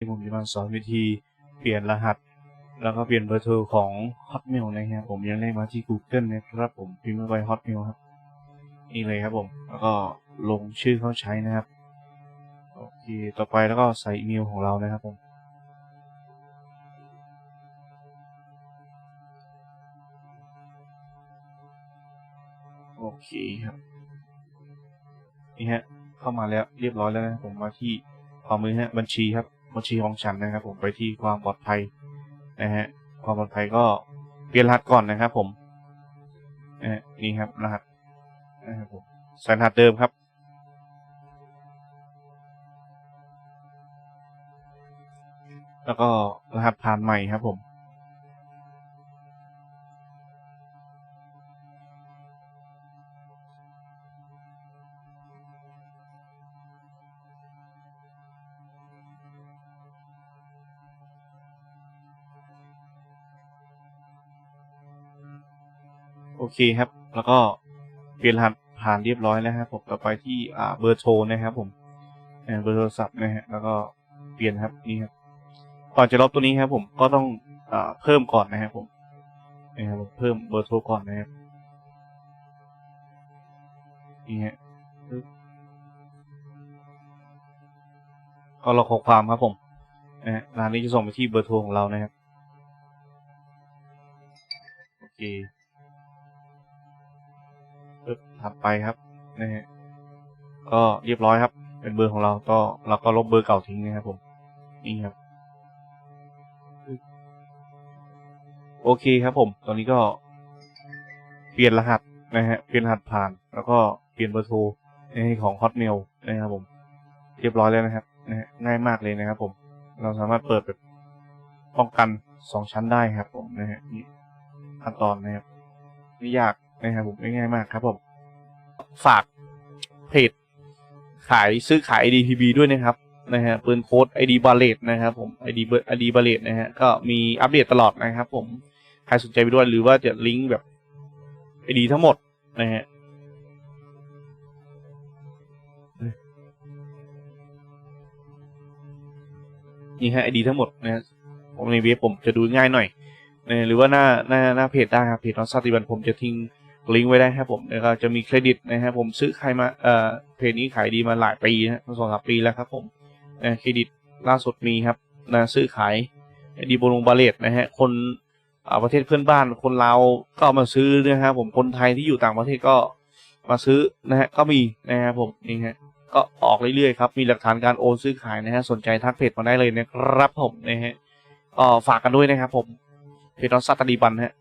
ที่ผมจะมาสอนวิธีเปลี่ยนรหัส แล้วก็เปลี่ยนเบอร์โทรของ Hotmail นะครับผมยังได้มาที่ Google นะครับผมพิมพ์เข้าไป Hotmail ครับนี่เลยครับผมแล้วก็ลงชื่อเข้าใช้นะครับโอเคต่อไปแล้วก็ใส่อีเมลของเรานะครับผมโอเคครับนี่ฮะเข้ามาแล้วเรียบร้อยแล้วนะผมมาที่ความมือฮะบัญชีครับ บัญชีของฉันนะครับ ผมไปที่ความปลอดภัยนะฮะความปลอดภัยก็เปลี่ยนรหัสก่อนนะครับ ผมนี่ครับรหัสนะครับผมใส่รหัสเดิมครับ แล้วก็รหัสผ่านใหม่ครับผม โอเคครับ แล้วก็เปลี่ยนรหัสผ่านเรียบร้อยแล้วครับผมต่อไปที่อ่าเบอร์โทรนะครับ ผมเบอร์โทรศัพท์นะฮะแล้วก็เปลี่ยนครับนี่ครับก่อนจะลบตัวนี้ครับผมก็ต้องอ่าเพิ่มก่อนนะครับผมนะครับเพิ่มเบอร์โทรก่อนนะครับนี่ฮะปึ๊บก็รอข้อความครับผมนะฮะร้านนี้จะส่งไปที่เบอร์โทรของเรานะครับโอเค ปึ๊บถัดไปครับนะฮะก็เรียบร้อยครับ เป็นเบอร์ของเราก็เราก็ลบเบอร์เก่าทิ้งนะครับผมนี่ครับปึ๊บโอเคครับผม ตอนนี้ก็เปลี่ยนรหัสนะฮะเปลี่ยนรหัสผ่าน แล้วก็เปลี่ยนเบอร์โทรในของ Hotmail นะครับผม เรียบร้อยแล้วนะครับนะฮะง่ายมากเลยนะครับผม เราสามารถเปิดแบบป้องกันสองชั้นได้ครับผมนะฮะนี่ขั้นตอนนะครับไม่ยาก นะครับผมง่ายๆมากครับผมฝากเพจขายซื้อขาย IDPB ด้วยนะครับนะฮะปืนโค้ด ID b a l l e t นะครับผม ID เบอร์ ID b a l l e t นะฮะก็มีอัปเดตตลอดนะครับผมใครสนใจไปด้วยหรือว่าจะลิงก์แบบ ID ทั้งหมดนะฮะนี่ฮะ ID ทั้งหมดนะฮะผมในเว็บผมจะดูง่ายหน่อยนะหรือว่าหน้าหน้าหน้าเพจได้ครับเพจน้องซาติบันผมจะทิ้ง ลิงก์ไว้ได้ครับผมแล้วก็จะมีเครดิตนะครับผมซื้อใครมาเอ่อเพจนี้ขายดีมาหลายปีนะสองสามปีแล้วครับผมเครดิตล่าสุดมีครับนะซื้อขายดีโบลงบาเลตนะฮะคนอ่าประเทศเพื่อนบ้านคนลาวก็มาซื้อนะครับผมคนไทยที่อยู่ต่างประเทศก็มาซื้อนะฮะก็มีนะครับผมนี่ฮะก็ออกเรื่อยๆครับมีหลักฐานการโอนซื้อขายนะฮะสนใจทักเพจมาได้เลยนะครับผมนะฮะก็ฝากกันด้วยนะครับผมเพจน้องซาตาดีบันฮะ